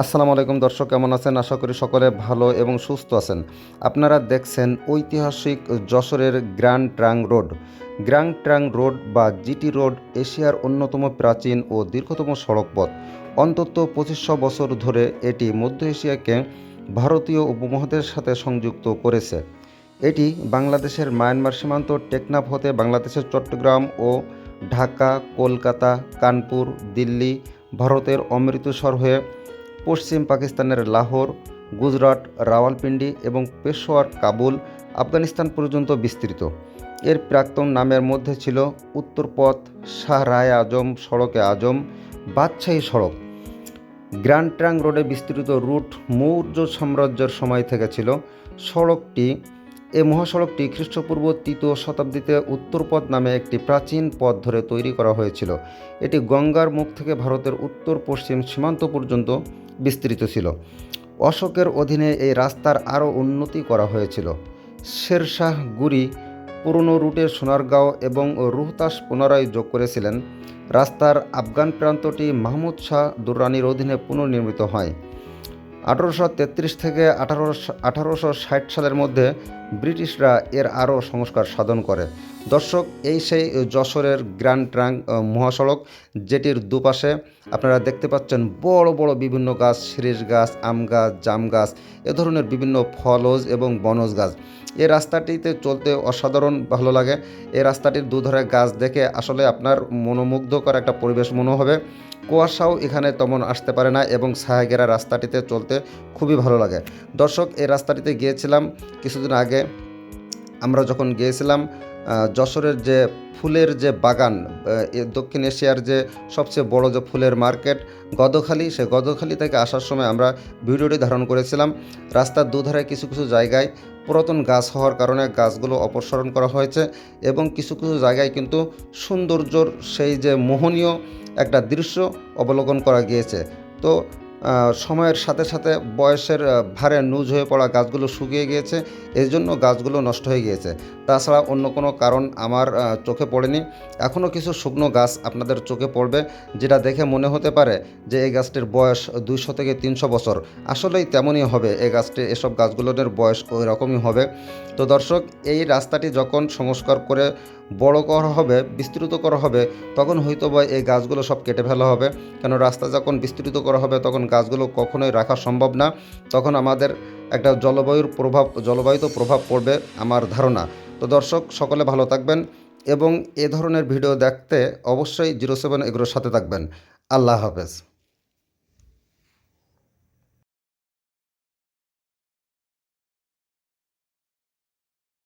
আসসালামু আলাইকুম দর্শক, কেমন আছেন? আশা করি সকলে ভালো এবং সুস্থ আছেন। আপনারা দেখছেন ঐতিহাসিক যশোরের grand trunk road. Grand trunk road বা জিটি রোড এশিয়ার অন্যতম প্রাচীন ও দীর্ঘতম সড়ক পথ অন্তত পঁচিশশো বছর ধরে এটি মধ্য এশিয়াকে ভারতীয় উপমহাদেশের সাথে সংযুক্ত করেছে। এটি বাংলাদেশের মায়ানমার সীমান্ত, টেকনাফ হতে বাংলাদেশের চট্টগ্রাম ও ঢাকা, কলকাতা, কানপুর, দিল্লি, ভারতের অমৃতসর হয়ে পশ্চিম পাকিস্তানের লাহোর, গুজরাট, রাওয়ালপিন্ডি এবং পেশোয়ার কাবুল, আফগানিস্তান পর্যন্ত বিস্তৃত। এর প্রাক্তন নামের মধ্যে ছিল উত্তরপথ শাহ রায় আজম, সড়কে আজম, বাদশাহী সড়ক। গ্র্যান্ড ট্রাং রোডে বিস্তৃত রুট মৌর্য সাম্রাজ্যের সময় থেকে ছিল। সড়কটি এই মহাসড়কটি খ্রিস্টপূর্ব তৃতীয় শতাব্দীতে উত্তরপথ নামে একটি প্রাচীন পথ ধরে তৈরি করা হয়েছিল। এটি গঙ্গার মুখ থেকে ভারতের উত্তর পশ্চিম সীমান্ত পর্যন্ত বিস্তৃত ছিল। অশোকের অধীনে এই রাস্তার আরও উন্নতি করা হয়েছিল। শেরশাহ গুরি পুরনো রুটে সোনারগাঁও এবং রুহতাস পুনরায় যোগ করেছিলেন। রাস্তার আফগান প্রান্তটি মাহমুদ শাহ দুররানির অধীনে পুনর্নির্মিত হয়। আঠারোশো তেত্রিশ থেকে আঠারোশো আঠারোশো ষাট সালের মধ্যে ব্রিটিশরা এর আরও সংস্কার সাধন করে। দর্শক, এই সেই যশোরের গ্র্যান্ড ট্রাঙ্ক মহাসড়ক, যেটির দুপাশে আপনারা দেখতে পাচ্ছেন বড় বড় বিভিন্ন গাছ শিরিষ গাছ, আম গাছ, জাম গাছ, এ ধরনের বিভিন্ন ফলজ এবং বনজ গাছ। এই রাস্তাটিতে চলতে অসাধারণ ভালো লাগে। এই রাস্তাটির দুধারে গাছ দেখে আসলে আপনার মনোমুগ্ধকর একটা পরিবেশ মনে হবে। কুয়াশাও এখানে তেমন আসতে পারে না এবং ছায়াগেরা রাস্তাটিতে চলতে খুবই ভালো লাগে। দর্শক, এই রাস্তাটিতে গিয়েছিলাম কিছুদিন আগে। আমরা যখন গিয়েছিলাম যশোরের যে ফুলের যে বাগান দক্ষিণ এশিয়ার যে সবচেয়ে বড় যে ফুলের মার্কেট, গদখালি, সে গদখালি থেকে আসার সময় আমরা ভিডিওটি ধারণ করেছিলাম। রাস্তার দুধারে কিছু কিছু জায়গায় পুরাতন গাছ হওয়ার কারণে গাছগুলো অপসারণ করা হয়েছে এবং কিছু কিছু জায়গায় কিন্তু সৌন্দর্যর সেই যে মোহনীয় একটা দৃশ্য অবলোকন করা গিয়েছে। তো সময়ের সাথে সাথে বয়সের ভারে নুজ হয়ে পড়া গাছগুলো শুকিয়ে গিয়েছে। এই জন্য গাছগুলো নষ্ট হয়ে গিয়েছে। তাছাড়া অন্য কোনো কারণ আমার চোখে পড়েনি। এখনও কিছু শুকনো গাছ আপনাদের চোখে পড়বে, যেটা দেখে মনে হতে পারে যে এই গাছটির বয়স দুইশো থেকে তিনশো বছর। আসলেই তেমনই হবে, এই গাছটি, এসব গাছগুলোর বয়স ওই রকমই হবে। তো দর্শক, এই রাস্তাটি যখন সংস্কার করে বড় করা হবে, বিস্তৃত করা হবে, তখন হয়তো বা এই গাছগুলো সব কেটে ফেলা হবে। কেন, রাস্তা যখন বিস্তৃত করা হবে, তখন গাছগুলো কখনোই রাখা সম্ভব না, তখন আমাদের একটা জলবায়ুর প্রভাব, জলবায়ুতে প্রভাব পড়বে আমার ধারণা। তো দর্শক, সকলে ভালো থাকবেন এবং এ ধরনের ভিডিও দেখতে অবশ্যই জিরো সেভেন এগুলোর সাথে থাকবেন। আল্লাহ হাফেজ।